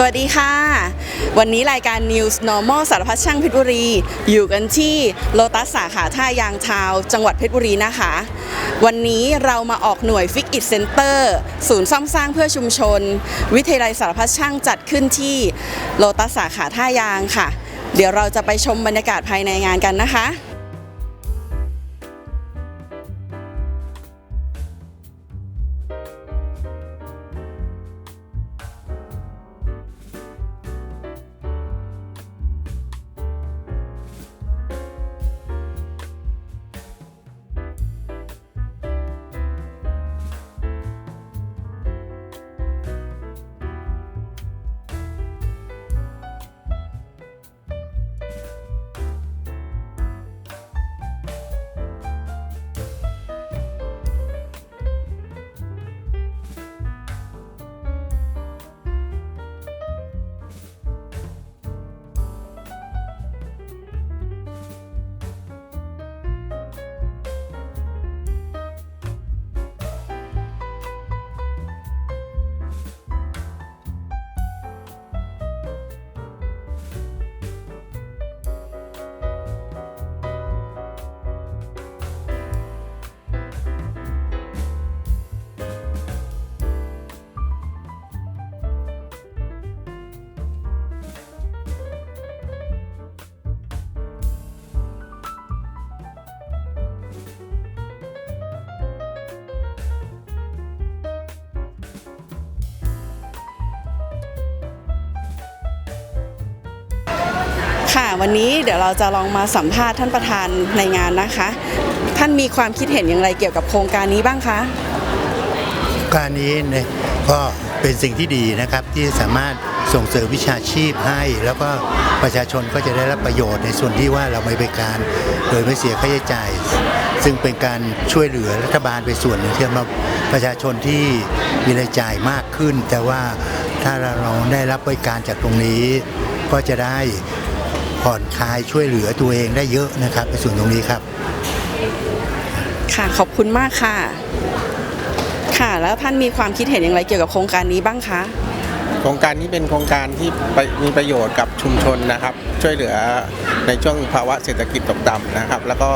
สวัสดีค่ะ วันนี้รายการ News Normal สารพัดช่างเพชรบุรี อยู่กันที่โลตัสสาขาท่ายางชาว จังหวัดเพชรบุรีนะคะ วันนี้เรามาออกหน่วย Fix It Center ศูนย์ซ่อมสร้างเพื่อชุมชน วิทยาลัยสารพัดช่างจัดขึ้นที่โลตัสสาขาท่ายางค่ะ เดี๋ยวเราจะไปชมบรรยากาศภายในงานกันนะคะ ค่ะ วันนี้เดี๋ยวเราจะลองมาสัมภาษณ์ท่านประธานในงานนะคะ ท่านมีความคิดเห็นอย่างไรเกี่ยวกับโครงการนี้บ้างคะการนี้เนี่ยก็เป็นสิ่งที่ดีนะครับที่สามารถส่งเสริมวิชาชีพให้ แล้วก็ประชาชนก็จะได้รับประโยชน์ในส่วนที่ว่าเราไม่ไปการโดยไม่เสียค่าใช้จ่าย ซึ่งเป็นการช่วยเหลือรัฐบาลไปส่วนหนึ่งที่สำหรับประชาชนที่มีรายจ่ายมากขึ้น แต่ว่าถ้าเราได้รับบริการจากตรงนี้ ก็จะได้ ผ่อนคลายช่วยเหลือตัวเองได้เยอะนะครับ ในส่วนตรงนี้ครับ ค่ะขอบคุณมากค่ะ ค่ะ แล้วท่านมีความคิดเห็นอย่างไรเกี่ยวกับโครงการนี้บ้างคะ โครงการนี้เป็นโครงการที่มีประโยชน์กับชุมชนนะครับ ช่วยเหลือในช่วงภาวะเศรษฐกิจตกต่ำนะครับ แล้วก็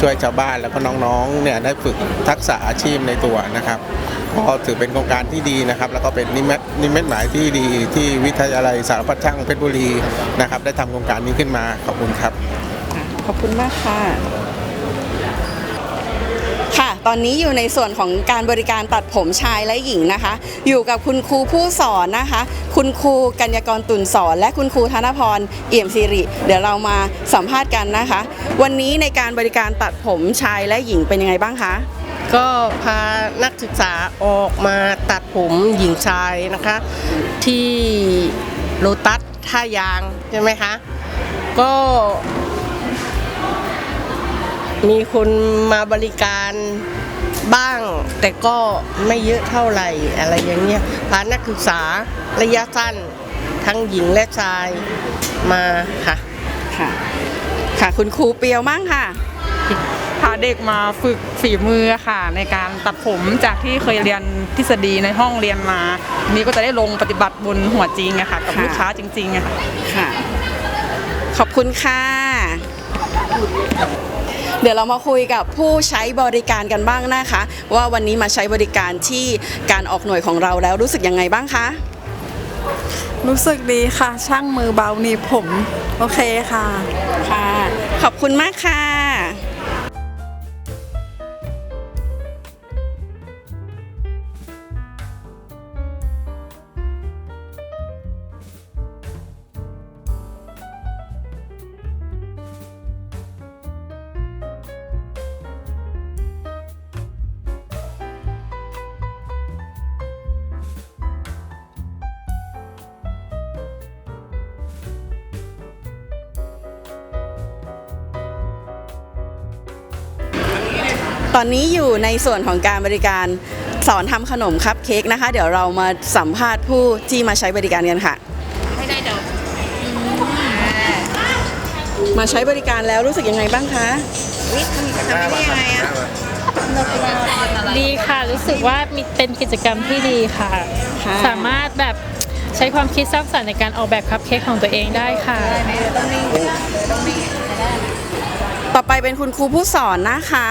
ช่วยชาวบ้านแล้วก็น้องๆเนี่ยได้ฝึกทักษะอาชีพในตัวนะครับก็ถือเป็นโครงการที่ดีนะครับ แล้วก็เป็นนิมิตนิมิตหมายที่ดีที่วิทยาลัยสารพัดช่างเพชรบุรีนะครับ ได้ทำโครงการนี้ขึ้นมาขอบคุณครับ ขอบคุณมากค่ะ ตอนนี้อยู่ในส่วนของการบริการตัดผมชายและหญิงนะคะ อยู่กับคุณครูผู้สอนนะคะ คุณครูกัญญากรตุนสอน และคุณครูธนพรเอี่ยมสิริ เดี๋ยวเรามาสัมภาษณ์กันนะคะ วันนี้ในการบริการตัดผมชายและหญิงเป็นยังไงบ้างคะก็พานักศึกษาออกมาตัดผมหญิงชายนะคะ ที่โลตัสท่ายางใช่ไหมคะ ก็ มีคนมาบริการบ้าง แต่ก็ไม่เยอะเท่าไหร่อะไรอย่างเงี้ยพานักศึกษาระยะสั้น ทั้งหญิงและชายมาค่ะ ค่ะ ค่ะคุณครูเปียวมั่งค่ะ พาเด็กมาฝึกฝีมือค่ะ ในการตัดผมจากที่เคยเรียนทฤษฎีในห้องเรียนมาอันนี้ก็จะได้ลงปฏิบัติบนหัวจริงอะค่ะ กับค่ะ ลูกค้าจริงๆอะค่ะ ค่ะ ขอบคุณค่ะ เดี๋ยวเรามาคุยกับผู้ใช้บริการกันบ้างนะคะ ว่าวันนี้มาใช้บริการที่การออกหน่วยของเราแล้วรู้สึกยังไงบ้างคะ รู้สึกดีค่ะ ช่างมือเบาหนีบผม โอเคค่ะ ค่ะ ขอบคุณมากค่ะ ตอนนี้อยู่ในส่วนของการบริการสอนทำขนมคัพเค้กนะคะ เดี๋ยวเรามาสัมภาษณ์ผู้ที่มาใช้บริการกันค่ะมาใช้บริการแล้วรู้สึกยังไงบ้างคะดีค่ะรู้สึกว่ามีเป็นกิจกรรมที่ดีค่ะ ค่ะ สามารถแบบใช้ความคิดสร้างสรรค์ในการออกแบบคัพเค้กของตัวเองได้ค่ะต่อ ไปเป็นคุณครูผู้สอนนะคะ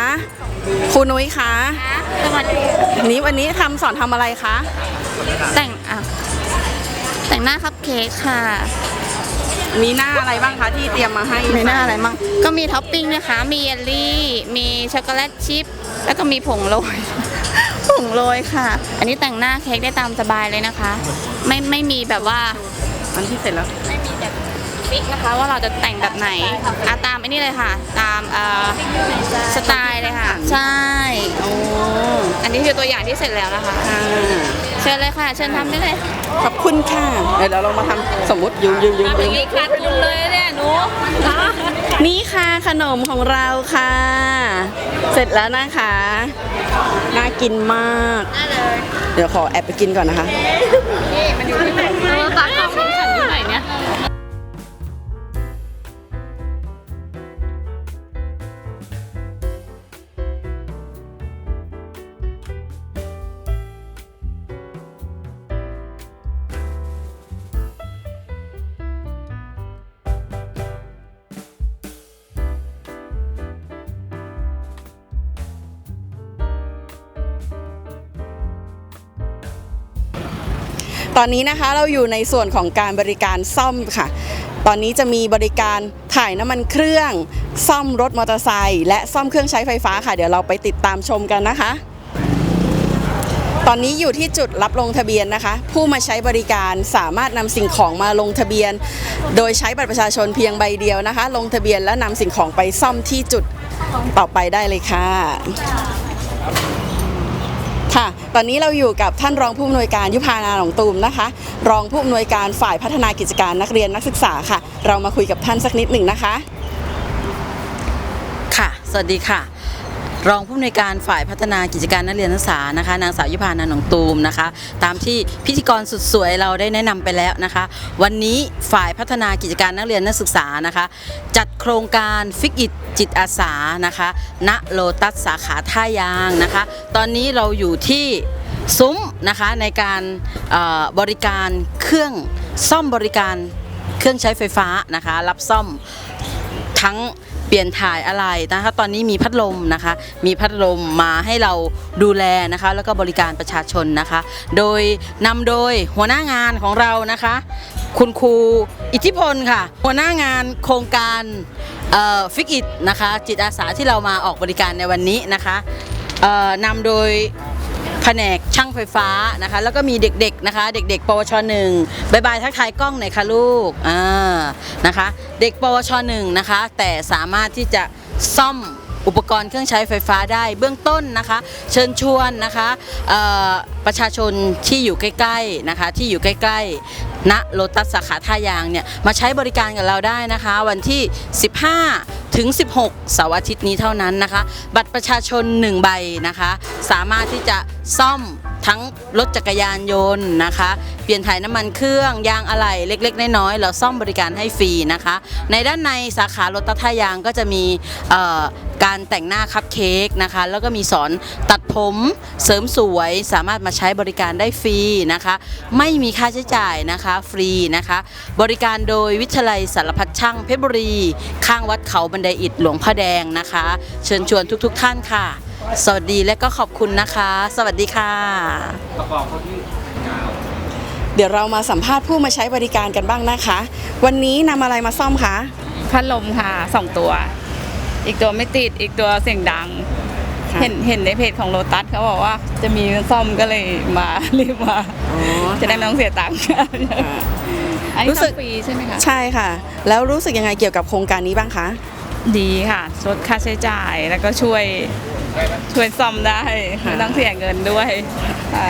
ครูนุ้ยคะสวัสดีนี้วันนี้ทำสอนทำอะไรคะ แต่งอะแต่งหน้าคัพเค้กค่ะ มีหน้าอะไรบ้างคะที่เตรียมมาให้มีหน้าอะไรมั่งก็มีท็อปปิ้งนะคะ มีเยลลี่ มีช็อกโกแลตชิพ แล้วก็มีผงโรย ผงโรยค่ะ อันนี้แต่งหน้าเค้กได้ตามสบายเลยนะคะ ไม่ไม่มีแบบว่า อันที่เสร็จแล้วไม่มีแบบ ฟิกนะคะว่าเราจะแต่งแบบไหนอาตามไอ้นี่เลยค่ะ ตามเอ่อสไตล์เลยค่ะ ใช่โอ้อันนี้คือตัวอย่างที่เสร็จแล้วนะคะค่ะเชิญเลยค่ะ เชิญทำได้เลยขอบคุณค่ะเดี๋ยวเรามาทำสมมติยืมยืมยืมยืมขาดทุนเลยเนี่ยหนูนี่ค่ะขนมของเราค่ะ เสร็จแล้วนะคะ น่ากินมากได้เลยเดี๋ยวขอแอบไปกินก่อนนะคะโทรศัพท์ของฉันอยู่ไหน ตอนนี้นะคะเราอยู่ในส่วนของการบริการซ่อมค่ะ ตอนนี้จะมีบริการถ่ายน้ำมันเครื่อง ซ่อมรถมอเตอร์ไซค์และซ่อมเครื่องใช้ไฟฟ้าค่ะ เดี๋ยวเราไปติดตามชมกันนะคะ ตอนนี้อยู่ที่จุดรับลงทะเบียนนะคะ ผู้มาใช้บริการสามารถนำสิ่งของมาลงทะเบียน โดยใช้บัตรประชาชนเพียงใบเดียวนะคะ ลงทะเบียนแล้วนำสิ่งของไปซ่อมที่จุดต่อไปได้เลยค่ะ ค่ะ ตอนนี้เราอยู่กับท่านรองผู้อำนวยการยุพานาหลงตูมนะคะ รองผู้อำนวยการฝ่ายพัฒนากิจการนักเรียนนักศึกษาค่ะ เรามาคุยกับท่านสักนิดหนึ่งนะคะ ค่ะ สวัสดีค่ะ รองผู้อำนวยการฝ่ายพัฒนากิจการนักเรียนนักศึกษานะคะนางสาวยุพานันท์หนองตูมนะคะ ตามที่พิธีกรสุดสวยเราได้แนะนำไปแล้วนะคะ วันนี้ฝ่ายพัฒนากิจการนักเรียนนักศึกษานะคะ จัดโครงการฟิกอิตจิตอาสานะคะณโลตัสสาขาท่ายางนะคะ ตอนนี้เราอยู่ที่ ซุ้มนะคะในการเอ่อบริการเครื่องซ่อมบริการเครื่องใช้ไฟฟ้านะคะ รับซ่อม ทั้ง เปลี่ยนถ่ายอะไรนะคะ ตอนนี้มีพัดลมนะคะ มีพัดลมมาให้เราดูแลนะคะ แล้วก็บริการประชาชนนะคะ โดยนำโดยหัวหน้างานของเรานะคะ คุณครูอิทธิพลค่ะ หัวหน้างานโครงการฟิกอิตนะคะ จิตอาสาที่เรามาออกบริการในวันนี้นะคะนำโดย แผนกช่างไฟฟ้านะคะ แล้วก็มีเด็กๆนะคะ เด็ก ๆ ปวชหนึ่งบายบายทักทายกล้องหน่อยค่ะลูกอ่านะคะ เด็กปวชหนึ่งนะคะ แต่สามารถที่จะซ่อมอุปกรณ์เครื่องใช้ไฟฟ้าได้เบื้องต้นนะคะ เชิญชวนนะคะประชาชนที่อยู่ใกล้ๆนะคะที่อยู่ใกล้ๆณโลตัสสาขาท่ายางเนี่ยมาใช้บริการกับเราได้นะคะ วันที่ 15 ถึง 16 เสาร์อาทิตย์นี้เท่านั้นนะคะ บัตรประชาชน 1 ใบนะคะ สามารถที่จะซ่อมทั้งรถจักรยานยนต์นะคะ เปลี่ยนถ่ายน้ำมันเครื่องยางอะไหล่เล็ก ๆ น้อยๆเราซ่อมบริการให้ฟรีนะคะ ในด้านในสาขารถตัดท่ายางก็จะมีเอ่อการแต่งหน้าคัพเค้กนะคะ แล้วก็มีสอนตัดผมเสริมสวยสามารถมาใช้บริการได้ฟรีนะคะ ไม่มีค่าใช้จ่ายนะคะฟรีนะคะ บริการโดยวิทยาลัยสารพัดช่างเพชรบุรี ข้างวัดเขาบันไดอิฐหลวงพ่อแดงนะคะ เชิญชวนทุกๆท่านค่ะ สวัสดีและก็ขอบคุณนะคะ สวัสดีค่ะเดี๋ยวเรามาสัมภาษณ์ผู้มาใช้บริการกันบ้างนะคะ วันนี้นำอะไรมาซ่อมคะ พัดลมค่ะสองตัว อีกตัวไม่ติดอีกตัวเสียงดังค่ะ เห็นเห็นในเพจของโลตัสเขาบอกว่าจะมีซ่อมก็เลยมารีบมาอ๋อจะได้ไม่ต้องเสียตังค์อันนี้รู้สึกซ่อมฟรีใช่ไหมคะ ใช่ค่ะ แล้วรู้สึกยังไงเกี่ยวกับโครงการนี้บ้างคะ ดีค่ะลดค่าใช้จ่ายแล้วก็ช่วยช่วยซ่อมได้ค่ะไม่ต้องเสียเงินด้วยค่ะ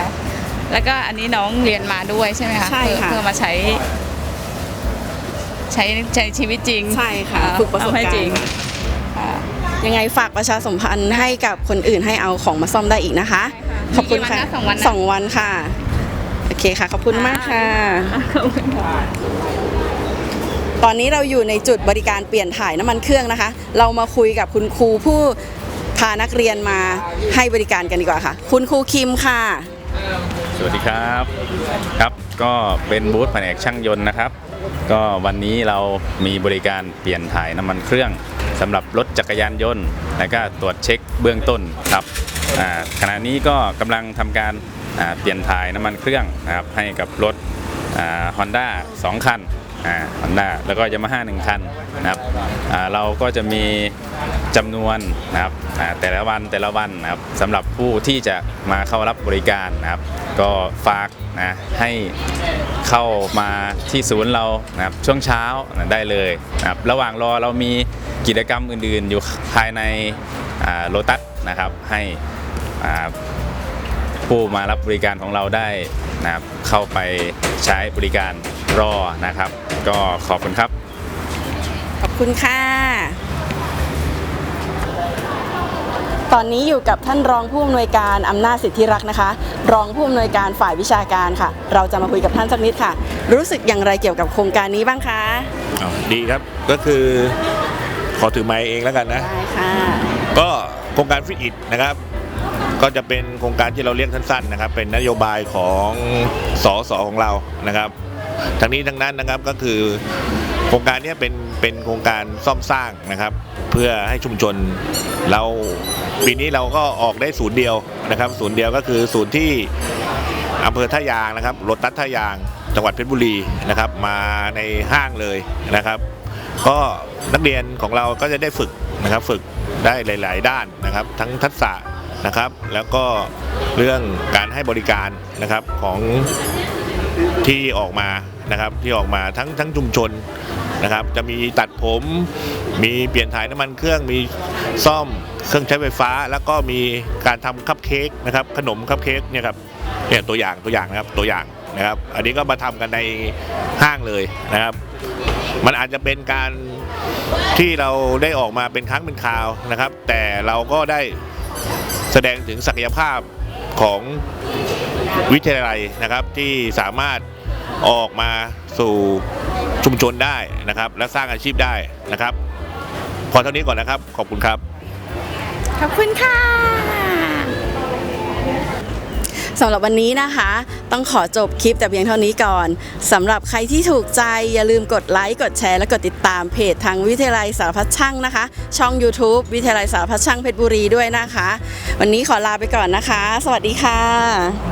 แล้วก็อันนี้น้องเรียนมาด้วยใช่ไหมคะใช่ค่ะเพื่อเพื่อมาใช้ ใช้ใช้ชีวิตจริง ใช่ค่ะอ่าฝึกประสบทำให้การจริงณ์ค่ะ ยังไงฝากประชาสัมพันธ์ให้กับคนอื่นให้เอาของมาซ่อมได้อีกนะคะ ขอบคุณค่ะมีกี่วันนะสองวันนะสองวันค่ะ โอเคค่ะ ขอบคุณมากค่ะ ตอนนี้เราอยู่ในจุดบริการเปลี่ยนถ่ายน้ำมันเครื่องนะคะ เรามาคุยกับคุณครูผู้พานักเรียนมาให้บริการกันดีกว่าค่ะ คุณครูคิมค่ะ สวัสดีครับครับก็เป็นบูธแผนกช่างยนต์นะครับ ก็วันนี้เรามีบริการเปลี่ยนถ่ายน้ำมันเครื่อง สำหรับรถจักรยานยนต์ และก็ตรวจเช็คเบื้องต้นครับขณะนี้ก็กำลังทำการเปลี่ยนถ่ายน้ำมันเครื่องนะครับให้กับรถฮอนด้าสองคันฮอนด้าแล้วก็ยามาฮ่าหนึ่งคันนะครับเราก็จะมีจำนวนนะครับแต่ละวันแต่ละวันนะครับสำหรับผู้ที่จะมาเข้ารับบริการนะครับ ก็ฝากนะให้ เข้ามาที่ศูนย์เรานะครับช่วงเช้าได้เลยนะครับระหว่างรอเรามีกิจกรรมอื่นๆ อยู่ภายในโลตัสนะครับให้ผู้มารับบริการของเราได้นะครับเข้าไปใช้บริการรอนะครับ ก็ขอบคุณครับ ขอบคุณค่ะ ตอนนี้อยู่กับท่านรองผู้อำนวยการอำนาจสิทธิรักษ์นะคะ รองผู้อำนวยการฝ่ายวิชาการค่ะ เราจะมาคุยกับท่านสักนิดค่ะ รู้สึกอย่างไรเกี่ยวกับโครงการนี้บ้างคะอ้าวดีครับก็คือขอถือไม้เองแล้วกันนะ ได้ค่ะ ก็โครงการฟิตอิดนะครับ ก็จะเป็นโครงการที่เราเรียกสั้นๆนะครับ เป็นนโยบายของสอสอของเรานะครับ ทั้งนี้ทั้งนั้นนะครับก็คือ โครงการนี้เป็นเป็นโครงการซ่อมสร้างนะครับ เพื่อให้ชุมชนเราปีนี้เราก็ออกได้ศูนย์เดียวนะครับ ศูนย์เดียวก็คือศูนย์ที่อำเภอท่ายางนะครับรถตัดท่ายางจังหวัดเพชรบุรีนะครับ มาในห้างเลยนะครับ ก็นักเรียนของเราก็จะได้ฝึกนะครับฝึกได้หลาย ๆ ด้านนะครับ ทั้งทักษะนะครับ แล้วก็เรื่องการให้บริการนะครับของ ที่ออกมานะครับที่ออกมาทั้งทั้งชุมชนนะครับจะมีตัดผมมีเปลี่ยนถ่ายน้ำมันเครื่องมีซ่อมเครื่องใช้ไฟฟ้า แล้วก็มีการทำคัพเค้กนะครับขนมคัพเค้กเนี่ยครับเนี่ยตัวอย่างตัวอย่างนะครับตัวอย่างนะครับ อันนี้ก็มาทำกันในห้างเลยนะครับ มันอาจจะเป็นการที่เราได้ออกมาเป็นครั้งเป็นคราวนะครับ แต่เราก็ได้แสดงถึงศักยภาพของ วิทยาลัยนะครับที่สามารถออกมาสู่ชุมชนได้นะครับ และสร้างอาชีพได้นะครับพอเท่านี้ก่อนนะครับ ขอบคุณครับ ขอบคุณค่ะสำหรับวันนี้นะคะ ต้องขอจบคลิปแต่เพียงเท่านี้ก่อนสำหรับใครที่ถูกใจอย่าลืมกดไลค์กดแชร์และกดติดตามเพจทางวิทยาลัยสารพัดช่างนะคะ ช่อง YouTube วิทยาลัยสารพัดช่างเพชรบุรีด้วยนะคะ วันนี้ขอลาไปก่อนนะคะ สวัสดีค่ะ